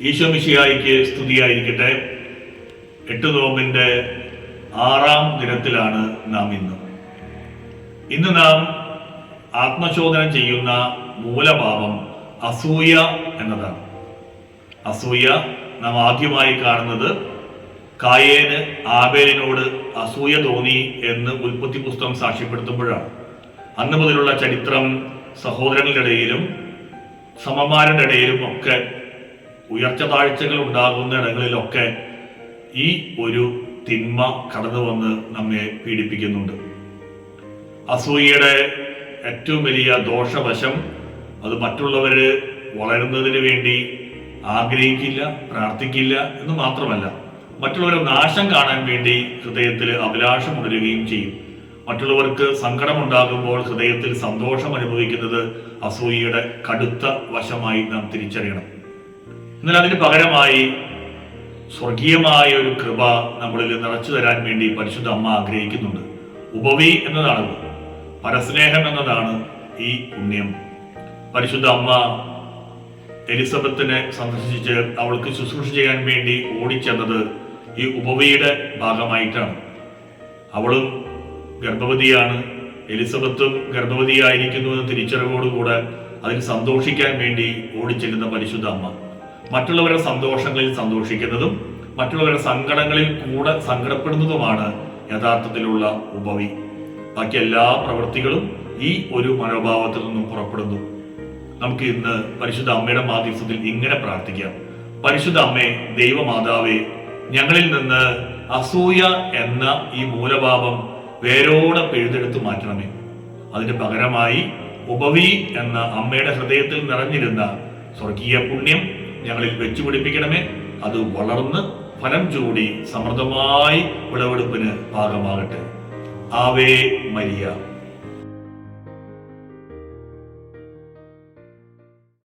ഈശോമിശിയായിക്ക് സ്തുതിയായിരിക്കട്ടെ. എട്ട് നോമ്പിന്റെ ആറാം ദിനത്തിലാണ് നാം ഇന്ന്. ഇന്ന് നാം ആത്മചോദനം ചെയ്യുന്ന മൂലഭാവം അസൂയ എന്നതാണ്. അസൂയ നാം ആദ്യമായി കാണുന്നത് കായേന് ആബേലിനോട് അസൂയ തോന്നി എന്ന് ഉൽപ്പത്തി പുസ്തകം സാക്ഷ്യപ്പെടുത്തുമ്പോഴാണ്. അന്ന് മുതലുള്ള ചരിത്രം സഹോദരങ്ങളുടെ ഇടയിലും സമന്മാരുടെ ഇടയിലും ഒക്കെ ഉയർച്ച താഴ്ചകൾ ഉണ്ടാകുന്ന ഇടങ്ങളിലൊക്കെ ഈ ഒരു തിന്മ കടന്നു വന്ന് നമ്മെ പീഡിപ്പിക്കുന്നുണ്ട്. അസൂയയുടെ ഏറ്റവും വലിയ ദോഷവശം അത് മറ്റുള്ളവർ വളരുന്നതിന് വേണ്ടി ആഗ്രഹിക്കില്ല പ്രാർത്ഥിക്കില്ല എന്ന് മാത്രമല്ല മറ്റുള്ളവരെ നാശം കാണാൻ വേണ്ടി ഹൃദയത്തിൽ അഭിലാഷം ഉണരുകയും ചെയ്യും. മറ്റുള്ളവർക്ക് സങ്കടമുണ്ടാകുമ്പോൾ ഹൃദയത്തിൽ സന്തോഷം അനുഭവിക്കുന്നത് അസൂയയുടെ കടുത്ത വശമായി നാം തിരിച്ചറിയണം. എന്നാൽ അതിന് പകരമായി സ്വർഗീയമായ ഒരു കൃപ നമ്മളിൽ നിറച്ചു തരാൻ വേണ്ടി പരിശുദ്ധ അമ്മ ആഗ്രഹിക്കുന്നുണ്ട്. ഉപവി എന്നതാണ്. പരസ്നേഹം എന്നതാണ് ഈ പുണ്യം. പരിശുദ്ധ അമ്മ എലിസബത്തിനെ സന്ദർശിച്ച് അവൾക്ക് ശുശ്രൂഷ ചെയ്യാൻ വേണ്ടി ഓടിച്ചെന്നത് ഈ ഉപവിയുടെ ഭാഗമായിട്ടാണ്. അവളും ഗർഭവതിയാണ്. എലിസബത്തും ഗർഭവതിയായിരിക്കുന്നു എന്ന തിരിച്ചറിവോടുകൂടെ അതിന് സന്തോഷിക്കാൻ വേണ്ടി ഓടിച്ചെല്ലുന്ന പരിശുദ്ധ അമ്മ. മറ്റുള്ളവരുടെ സന്തോഷങ്ങളിൽ സന്തോഷിക്കുന്നതും മറ്റുള്ളവരുടെ സങ്കടങ്ങളിൽ കൂടെ സങ്കടപ്പെടുന്നതുമാണ് യഥാർത്ഥത്തിലുള്ള ഉപവി. ബാക്കി എല്ലാ പ്രവൃത്തികളും ഈ ഒരു മനോഭാവത്തിൽ നിന്നും പുറപ്പെടുന്നു. നമുക്ക് ഇന്ന് പരിശുദ്ധ അമ്മയുടെ മാധ്യസ്ഥത്തിൽ ഇങ്ങനെ പ്രാർത്ഥിക്കാം. പരിശുദ്ധ അമ്മേ ദൈവമാതാവേ ഞങ്ങളിൽ നിന്ന് അസൂയ എന്ന ഈ മൂലഭാവം വേരോടെ പിഴുതെടുത്ത് മാറ്റണമേ. അതിന് പകരമായി ഉപവി എന്ന അമ്മയുടെ ഹൃദയത്തിൽ നിറഞ്ഞിരുന്ന സ്വർഗീയ പുണ്യം ഞങ്ങളിൽ വെച്ചു പിടിപ്പിക്കണമേ അത് വളർന്ന് ഫലം ചൂടി സമൃദ്ധമായി വിളവെടുപ്പിന് ഭാഗമാകട്ടെ. Ave Maria.